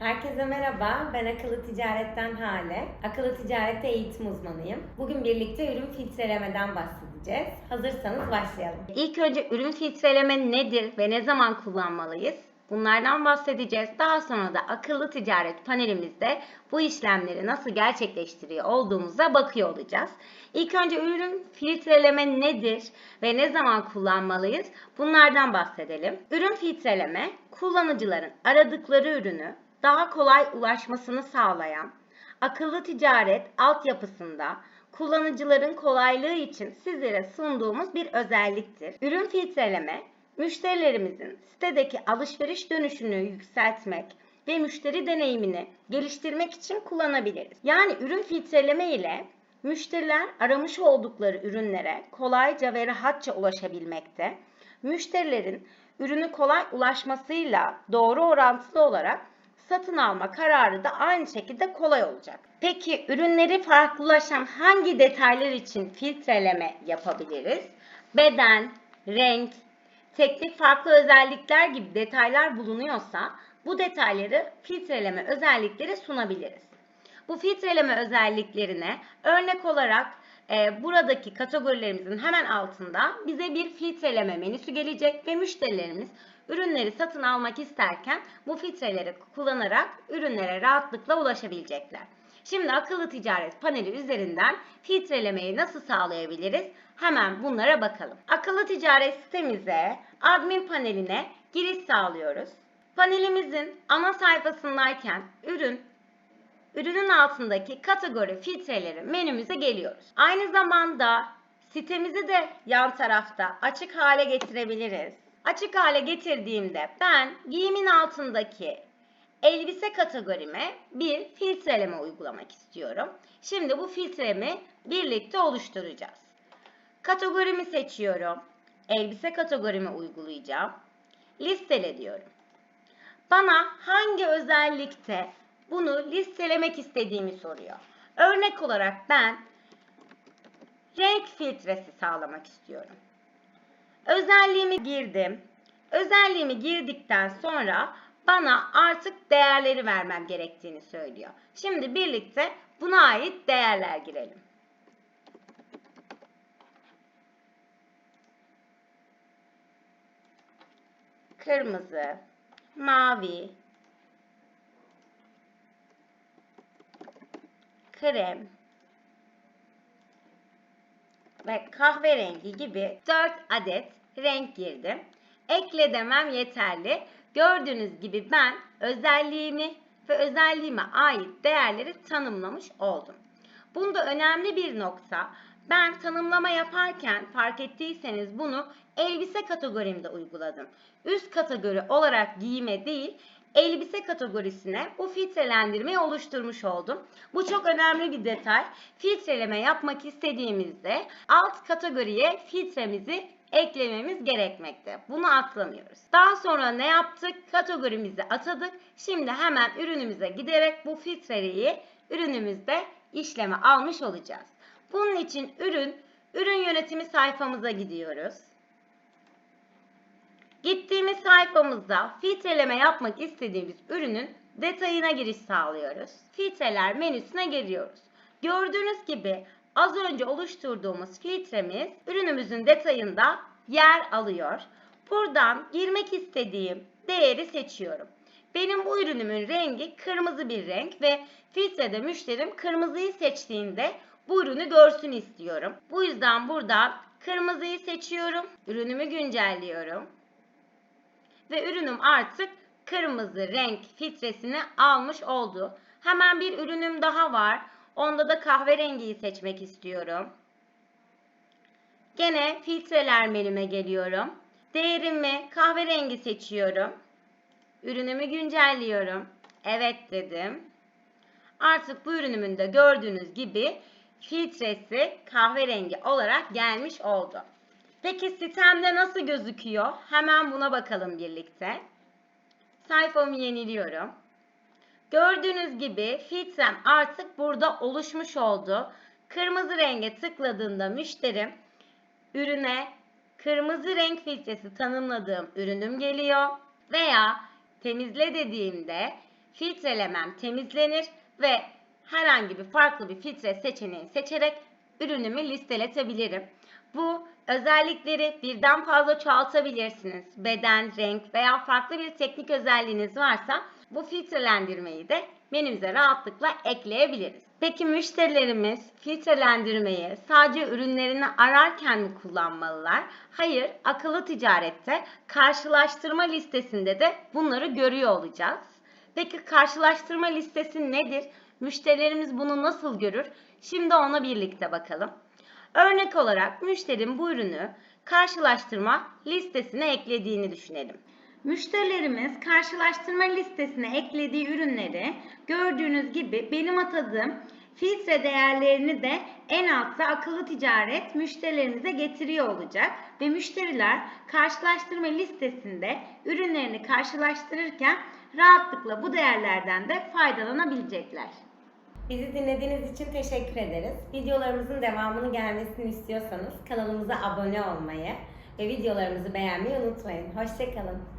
Herkese merhaba, ben Akıllı Ticaret'ten Hale. Akıllı Ticaret'te eğitim uzmanıyım. Bugün birlikte ürün filtrelemeden bahsedeceğiz. Hazırsanız başlayalım. İlk önce ürün filtreleme nedir ve ne zaman kullanmalıyız? Bunlardan bahsedeceğiz. Daha sonra da akıllı ticaret panelimizde bu işlemleri nasıl gerçekleştiriyor olduğumuza bakıyor olacağız. İlk önce ürün filtreleme nedir ve ne zaman kullanmalıyız? Bunlardan bahsedelim. Ürün filtreleme kullanıcıların aradıkları ürünü daha kolay ulaşmasını sağlayan, akıllı ticaret altyapısında kullanıcıların kolaylığı için sizlere sunduğumuz bir özelliktir. Ürün filtreleme, müşterilerimizin sitedeki alışveriş dönüşünü yükseltmek ve müşteri deneyimini geliştirmek için kullanabiliriz. Yani ürün filtreleme ile müşteriler aramış oldukları ürünlere kolayca ve rahatça ulaşabilmekte. Müşterilerin ürünü kolay ulaşmasıyla doğru orantılı olarak satın alma kararı da aynı şekilde kolay olacak. Peki ürünleri farklılaşan hangi detaylar için filtreleme yapabiliriz? Beden, renk, teknik farklı özellikler gibi detaylar bulunuyorsa bu detayları filtreleme özellikleri sunabiliriz. Bu filtreleme özelliklerine örnek olarak e, buradaki kategorilerimizin hemen altında bize bir filtreleme menüsü gelecek ve müşterilerimiz ürünleri satın almak isterken bu filtreleri kullanarak ürünlere rahatlıkla ulaşabilecekler. Şimdi akıllı ticaret paneli üzerinden filtrelemeyi nasıl sağlayabiliriz? Hemen bunlara bakalım. Akıllı ticaret sitemize admin paneline giriş sağlıyoruz. Panelimizin ana sayfasındayken ürün ürünün altındaki kategori filtreleri menümüze geliyoruz. Aynı zamanda sitemizi de yan tarafta açık hale getirebiliriz. Açık hale getirdiğimde ben giyimin altındaki elbise kategorime bir filtreleme uygulamak istiyorum. Şimdi bu filtremi birlikte oluşturacağız. Kategorimi seçiyorum. Elbise kategorimi uygulayacağım. Listele diyorum. Bana hangi özellikte bunu listelemek istediğimi soruyor. Örnek olarak ben renk filtresi sağlamak istiyorum. Özelliğimi girdim. Özelliğimi girdikten sonra bana artık değerleri vermem gerektiğini söylüyor. Şimdi birlikte buna ait değerler girelim. Kırmızı, mavi, krem ve kahverengi gibi 4 adet renk girdim. Ekle demem yeterli. Gördüğünüz gibi ben özelliğimi ve özelliğime ait değerleri tanımlamış oldum. Bunda önemli bir nokta ben tanımlama yaparken fark ettiyseniz bunu elbise kategorimde uyguladım. Üst kategori olarak giyime değil elbise kategorisine bu filtrelendirmeyi oluşturmuş oldum. Bu çok önemli bir detay. Filtreleme yapmak istediğimizde alt kategoriye filtremizi eklememiz gerekmekte. Bunu atlamıyoruz. Daha sonra ne yaptık? Kategorimizi atadık. Şimdi hemen ürünümüze giderek bu filtreyi ürünümüzde işleme almış olacağız. Bunun için ürün, ürün yönetimi sayfamıza gidiyoruz. Sayfamızda filtreleme yapmak istediğimiz ürünün detayına giriş sağlıyoruz. Filtreler menüsüne geliyoruz. Gördüğünüz gibi az önce oluşturduğumuz filtremiz ürünümüzün detayında yer alıyor. Buradan girmek istediğim değeri seçiyorum. Benim bu ürünümün rengi kırmızı bir renk ve filtrede müşterim kırmızıyı seçtiğinde bu ürünü görsün istiyorum. Bu yüzden buradan kırmızıyı seçiyorum. Ürünümü güncelliyorum ve ürünüm artık kırmızı renk filtresini almış oldu. Hemen bir ürünüm daha var. Onda da kahverengiyi seçmek istiyorum. Gene filtreler menüme geliyorum. Değerimi kahverengi seçiyorum. Ürünümü güncelliyorum. Evet dedim. Artık bu ürünümün de gördüğünüz gibi filtresi kahverengi olarak gelmiş oldu. Peki sitemde nasıl gözüküyor? Hemen buna bakalım birlikte. Sayfamı yeniliyorum. Gördüğünüz gibi filtrem artık burada oluşmuş oldu. Kırmızı renge tıkladığında müşterim ürüne kırmızı renk filtresi tanımladığım ürünüm geliyor. Veya temizle dediğimde filtrelemem temizlenir ve herhangi bir farklı bir filtre seçeneği seçerek ürünümü listeletebilirim. Bu özellikleri birden fazla çoğaltabilirsiniz. Beden, renk veya farklı bir teknik özelliğiniz varsa bu filtrelendirmeyi de menümüze rahatlıkla ekleyebiliriz. Peki müşterilerimiz filtrelendirmeyi sadece ürünlerini ararken mi kullanmalılar? Hayır, akıllı ticarette karşılaştırma listesinde de bunları görüyor olacağız. Peki karşılaştırma listesi nedir? Müşterilerimiz bunu nasıl görür? Şimdi ona birlikte bakalım. Örnek olarak müşterim bu ürünü karşılaştırma listesine eklediğini düşünelim. Müşterilerimiz karşılaştırma listesine eklediği ürünleri gördüğünüz gibi benim atadığım filtre değerlerini de en altta akıllı ticaret müşterilerimize getiriyor olacak ve müşteriler karşılaştırma listesinde ürünlerini karşılaştırırken rahatlıkla bu değerlerden de faydalanabilecekler. Bizi dinlediğiniz için teşekkür ederiz. Videolarımızın devamını gelmesini istiyorsanız kanalımıza abone olmayı ve videolarımızı beğenmeyi unutmayın. Hoşçakalın.